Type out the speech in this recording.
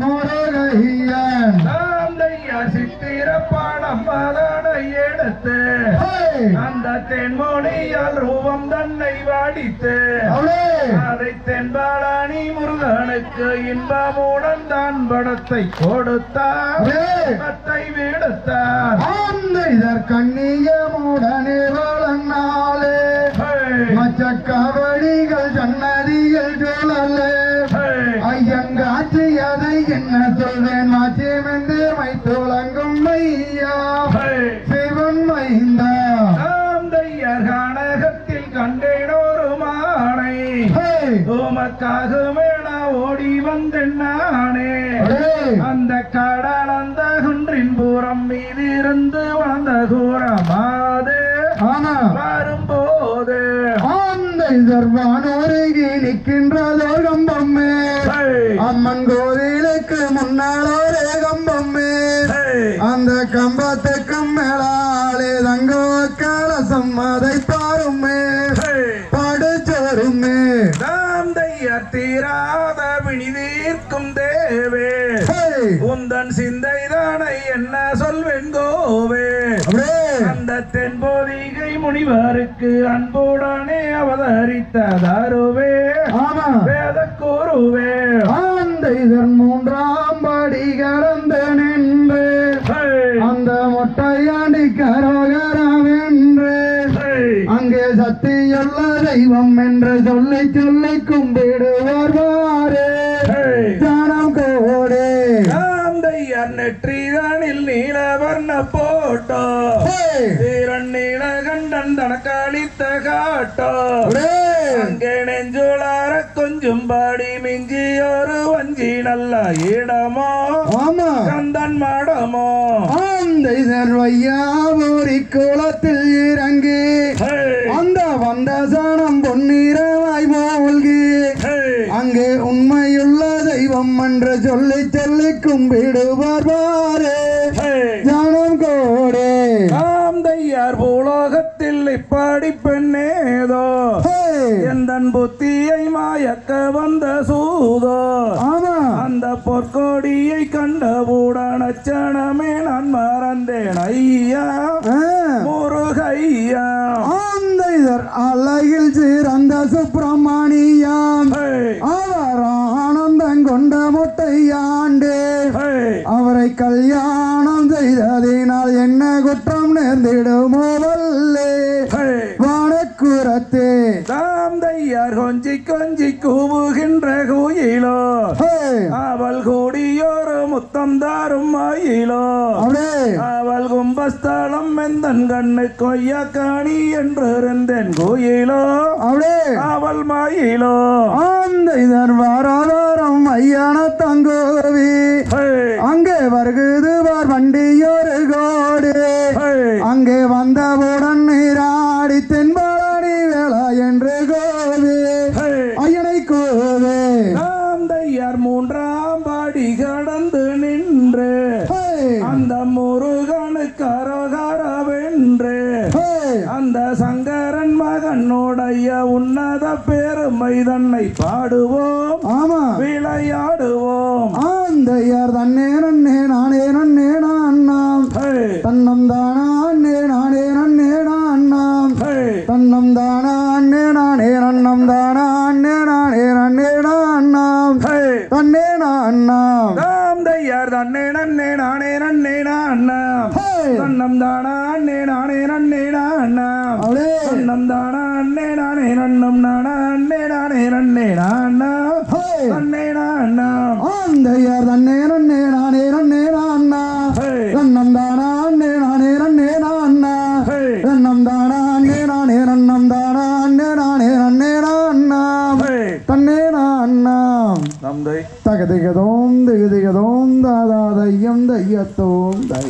முருகையன் சாந்தையா சித்திர பாடம் அதனை எடுத்து அந்த தென்மொழியால் ரூபம் தன்னை வாடித்து அதை தென்பாளானி முருகனுக்கு இன்பமுடன் தான் படத்தை கொடுத்தார். பத்தை விடுத்தார். அந்த இதர் கண்ணியமுடனே வளர்நாளே மச்ச கபடிகள் சன்னதியில் சுழலே ஐயங்காட்சி அதை என்ன சொல்வேன்? மாச்சி மென்று மைத்துளங்கும் மையா. சிவன் மைந்தா. சாந்தையர் கானகத்தில் கண்டேன் ஒரு மானை! உமக்காக வேண ஓடி வந்தேன் நானே! அந்த கடல் அந்த குன்றின் புறம் மீது இருந்து வளர்ந்த கூறமாது வரும்போது. அந்த இதர் வானோருகி நிற்கின்றதோர் கம்பம்மே அம்மன் கோவிலுக்கு முன்னால் ஒரு கம்பம்மே அந்த கம்பத்துக்கும் மேலாலே தங்க கலசம் அதை பாருமே படுச்சோருமே சாந்தையர் தீராத விழி தீர்க்கும் தேவே! உந்தன் சிந்தை தானை என்ன சொல்வேன் கோவே. அப்படியே. அந்த தென்போதிகை முனிவருக்கு அன்புடனே அவதரித்த தருவே ஆமா. வேத கூறுவே. இதன் மூன்றாம் படி கடந்து நின்று அந்த மொட்டையாண்டி கரோகரவென்று அங்கே சக்தியுள்ள தெய்வம் என்று சொல்லி சொல்லி கும்பிடுவார் வாரே. ஜனம் கோடே. நெற்றிதனில் நீலவர்ண போட்டோ நீலகண்டன் தனக்களித்த காட்டோ அங்கே நெஞ்சுளார கொஞ்சம் பாடி மிஞ்சி ஒரு வஞ்சி நல்ல இடமோ கந்தன் மடமோ? அந்த சர்வையாபுரி குளத்தில் இறங்கி அந்த வந்த சனம் பொன்னிறவாய் மூழ்கி அங்கே உண்மையுள்ள தெய்வம் என்று சொல்லி சொல்லி கும்பிடுவார் கோடே சாந்தையார் பூலோகத்தில் இப்படி பெண்ணேதோ? ஹே! எந்தன் புத்தியை மாயக்க வந்த சூதோ? அந்த பொற்கோடியை கண்டவுடன் அச்சணமே நான் மறந்தேன் ஐயா. முருகையா அந்த இதர் அழகில் சிறந்த சுப்பிரமணியம். அவர் ஆனந்தம் கொண்ட மொட்டையாண்டு. அவரை கல்யாணம் வானக்குரத்தே சாந்தையார் கொஞ்சி கொஞ்சி கூவுகின்ற குயிலோ! அவள் கூடியோரு முத்தம் தாரும் மயிலோ. அவள். கும்பஸ்தலம் எந்தன் கண்ணு கொய்யாக்காணி என்று இருந்தேன் கோயிலோ. அவள். மயிலோ. அந்த இதர் வாராதாரம் ஐயான தங்கோவி. அங்கே வருகுது வார் வண்டியொரு மூன்றாம் பாடி கடந்து நின்று! அந்த முருகனுக்கு அரோகரவென்று! அந்த சங்கரன் மகனுடைய உன்னத பெருமை தன்னை பாடுவோம் ஆமா. விளையாடுவோம். அந்த யார் தன்னே நன்னே நானே நன்னே நான்னாம் தன்னம் தானா அண்ணே நானே நன்னே நான்னாம் தன்னம் தானா தன்னே நன்னே நானே நன்னே நான்னாம் ஹே! தன்னம் தானா அண்ணே நானே நன்னே நான்னாம் அப்படியே தன்னம் தானா அண்ணே நானே நன்னம் நானா அண்ணே நானே நன்னே நான்னாம் தன்னே நான்னாம் நம்தை தகதிகதோம் திகதிகதோம் தாதா தையம் தையத்தோம் தை.